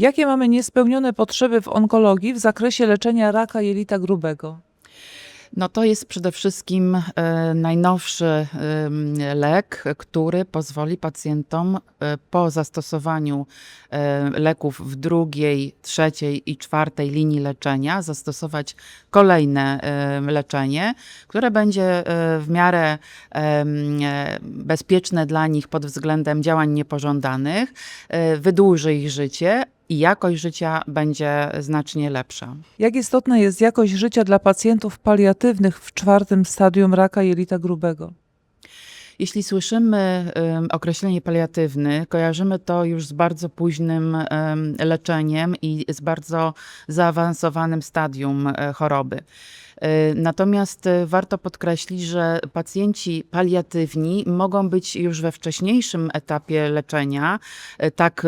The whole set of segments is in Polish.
Jakie mamy niespełnione potrzeby w onkologii w zakresie leczenia raka jelita grubego? No to jest przede wszystkim e, najnowszy lek, który pozwoli pacjentom e, po zastosowaniu e, leków w drugiej, trzeciej i czwartej linii leczenia zastosować kolejne leczenie, które będzie w miarę bezpieczne dla nich pod względem działań niepożądanych, wydłuży ich życie i jakość życia będzie znacznie lepsza. Jak istotna jest jakość życia dla pacjentów paliatywnych w czwartym stadium raka jelita grubego? Jeśli słyszymy ym, określenie paliatywny, kojarzymy to już z bardzo późnym ym, leczeniem i z bardzo zaawansowanym stadium e, choroby. Y, Natomiast y, warto podkreślić, że pacjenci paliatywni mogą być już we wcześniejszym etapie leczenia, tak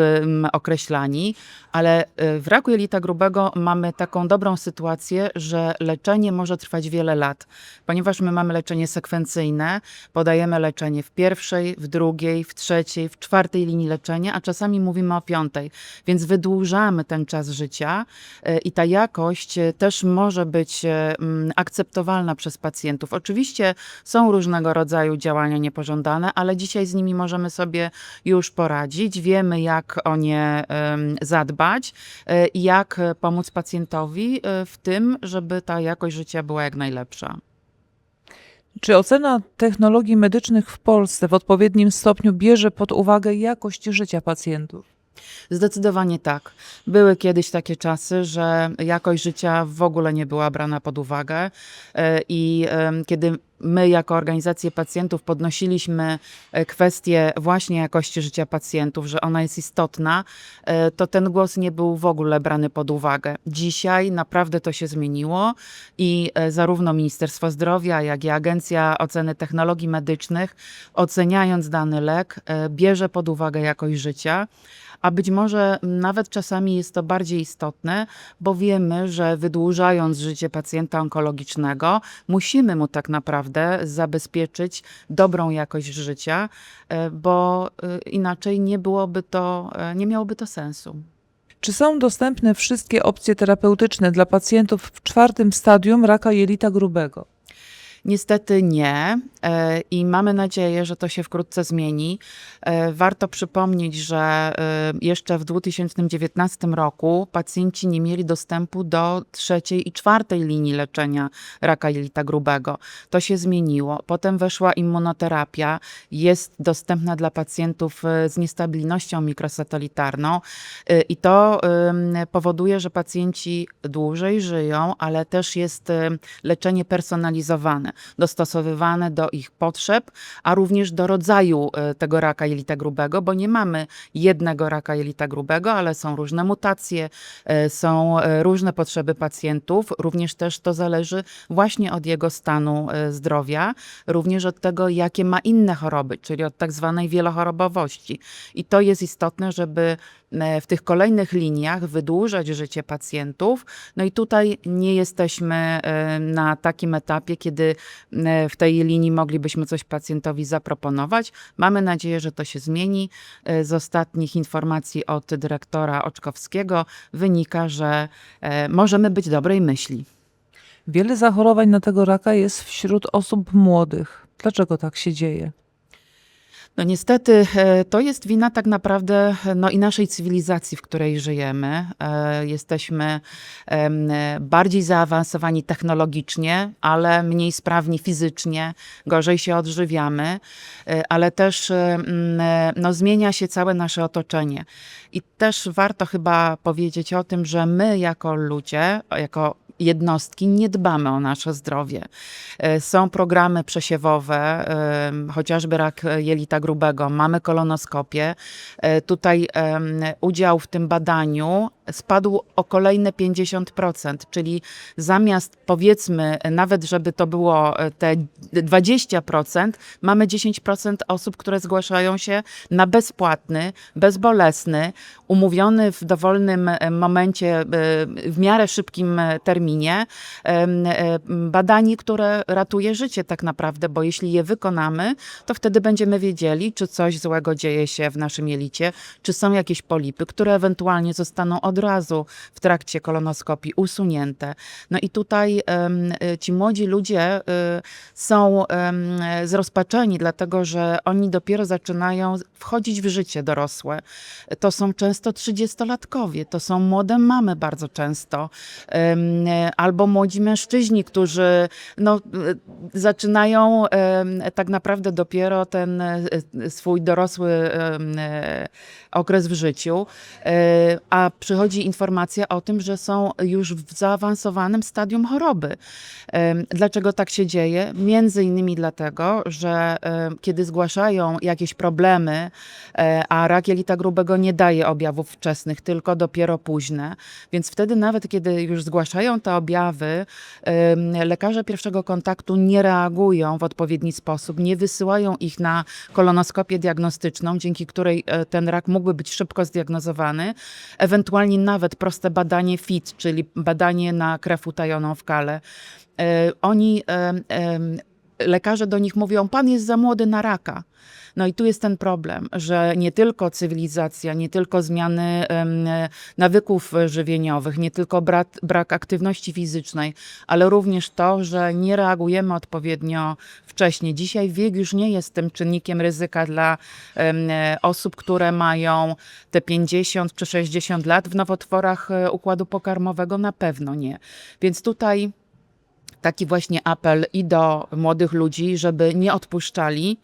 określani, ale w raku jelita grubego mamy taką dobrą sytuację, że leczenie może trwać wiele lat, ponieważ my mamy leczenie sekwencyjne, podajemy leczenie w pierwszej, w drugiej, w trzeciej, w czwartej linii leczenia, a czasami mówimy o piątej, więc wydłużamy ten czas życia y, i ta jakość y, też może być y, mm, akceptowalna przez pacjentów. Oczywiście są różnego rodzaju działania niepożądane, ale dzisiaj z nimi możemy sobie już poradzić. Wiemy, jak o nie zadbać i jak pomóc pacjentowi w tym, żeby ta jakość życia była jak najlepsza. Czy ocena technologii medycznych w Polsce w odpowiednim stopniu bierze pod uwagę jakość życia pacjentów? Zdecydowanie tak. Były kiedyś takie czasy, że jakość życia w ogóle nie była brana pod uwagę e, i kiedy my jako organizacje pacjentów podnosiliśmy e, kwestię właśnie jakości życia pacjentów, że ona jest istotna, e, to ten głos nie był w ogóle brany pod uwagę. Dzisiaj naprawdę to się zmieniło i e, zarówno Ministerstwo Zdrowia, jak i Agencja Oceny Technologii Medycznych, oceniając dany lek, bierze pod uwagę jakość życia a być może nawet czasami jest to bardziej istotne, bo wiemy, że wydłużając życie pacjenta onkologicznego, musimy mu tak naprawdę zabezpieczyć dobrą jakość życia, e, bo e, inaczej nie byłoby to, e, nie miałoby to sensu. Czy są dostępne wszystkie opcje terapeutyczne dla pacjentów w czwartym stadium raka jelita grubego? Niestety nie e, i mamy nadzieję, że to się wkrótce zmieni. E, Warto przypomnieć, że e, jeszcze w 2019 roku pacjenci nie mieli dostępu do trzeciej i czwartej linii leczenia raka jelita grubego. To się zmieniło. Potem weszła immunoterapia, jest dostępna dla pacjentów z niestabilnością mikrosatelitarną i to powoduje, że pacjenci dłużej żyją, ale też jest leczenie personalizowane dostosowywane do ich potrzeb, a również do rodzaju e, tego raka jelita grubego, bo nie mamy jednego raka jelita grubego, ale są różne mutacje, e, są e, różne potrzeby pacjentów. Również też to zależy właśnie od jego stanu zdrowia, również od tego, jakie ma inne choroby, czyli od tak zwanej wielochorobowości. I to jest istotne, żeby w tych kolejnych liniach wydłużać życie pacjentów. No i tutaj nie jesteśmy na takim etapie, kiedy w tej linii moglibyśmy coś pacjentowi zaproponować. Mamy nadzieję, że to się zmieni. E, Z ostatnich informacji od dyrektora Oczkowskiego wynika, że e, możemy być dobrej myśli. Wiele zachorowań na tego raka jest wśród osób młodych. Dlaczego tak się dzieje? No niestety e, to jest wina tak naprawdę e, no, i naszej cywilizacji, w której żyjemy. E, Jesteśmy bardziej zaawansowani technologicznie, ale mniej sprawni fizycznie, gorzej się odżywiamy, ale też no, zmienia się całe nasze otoczenie. I też warto chyba powiedzieć o tym, że my jako ludzie, jako jednostki nie dbamy o nasze zdrowie. E, Są programy przesiewowe, chociażby rak jelita grubego, mamy kolonoskopię. E, Tutaj udział w tym badaniu spadł o kolejne 50%, czyli zamiast powiedzmy, nawet żeby to było e, te 20%, mamy 10% osób, które zgłaszają się na bezpłatny, bezbolesny, umówiony w dowolnym e, momencie, e, w miarę szybkim terminie, badanie, które ratuje życie tak naprawdę, bo jeśli je wykonamy, to wtedy będziemy wiedzieli, czy coś złego dzieje się w naszym jelicie, czy są jakieś polipy, które ewentualnie zostaną od razu w trakcie kolonoskopii usunięte. No i tutaj e, ci młodzi ludzie e, są zrozpaczeni, dlatego że oni dopiero zaczynają wchodzić w życie dorosłe. To są często 30-latkowie, to są młode mamy bardzo często, albo młodzi mężczyźni, którzy no, e, zaczynają tak naprawdę dopiero ten swój dorosły okres w życiu, e, a przychodzi informacja o tym, że są już w zaawansowanym stadium choroby. Dlaczego tak się dzieje? Między innymi dlatego, że kiedy zgłaszają jakieś problemy, e, a rak jelita grubego nie daje objawów wczesnych, tylko dopiero późne, więc wtedy nawet kiedy już zgłaszają te objawy, lekarze pierwszego kontaktu nie reagują w odpowiedni sposób, nie wysyłają ich na kolonoskopię diagnostyczną, dzięki której e, ten rak mógłby być szybko zdiagnozowany, ewentualnie nawet proste badanie FIT, czyli badanie na krew utajoną w kale. E, Oni, em, em, lekarze do nich mówią, pan jest za młody na raka. No i tu jest ten problem, że nie tylko cywilizacja, nie tylko zmiany nawyków żywieniowych, nie tylko brak, brak aktywności fizycznej, ale również to, że nie reagujemy odpowiednio wcześnie. Dzisiaj wiek już nie jest tym czynnikiem ryzyka dla osób, które mają te 50 czy 60 lat. W nowotworach e, układu pokarmowego na pewno nie. Więc tutaj taki właśnie apel i do młodych ludzi, żeby nie odpuszczali,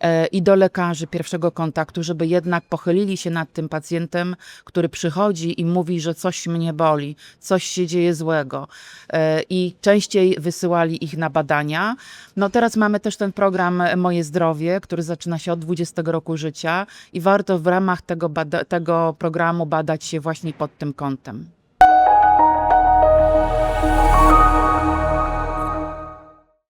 e, i do lekarzy pierwszego kontaktu, żeby jednak pochylili się nad tym pacjentem, który przychodzi i mówi, że coś mnie boli, coś się dzieje złego, e, i częściej wysyłali ich na badania. No teraz mamy też ten program Moje Zdrowie, który zaczyna się od 20 roku życia i warto w ramach tego, tego programu badać się właśnie pod tym kątem.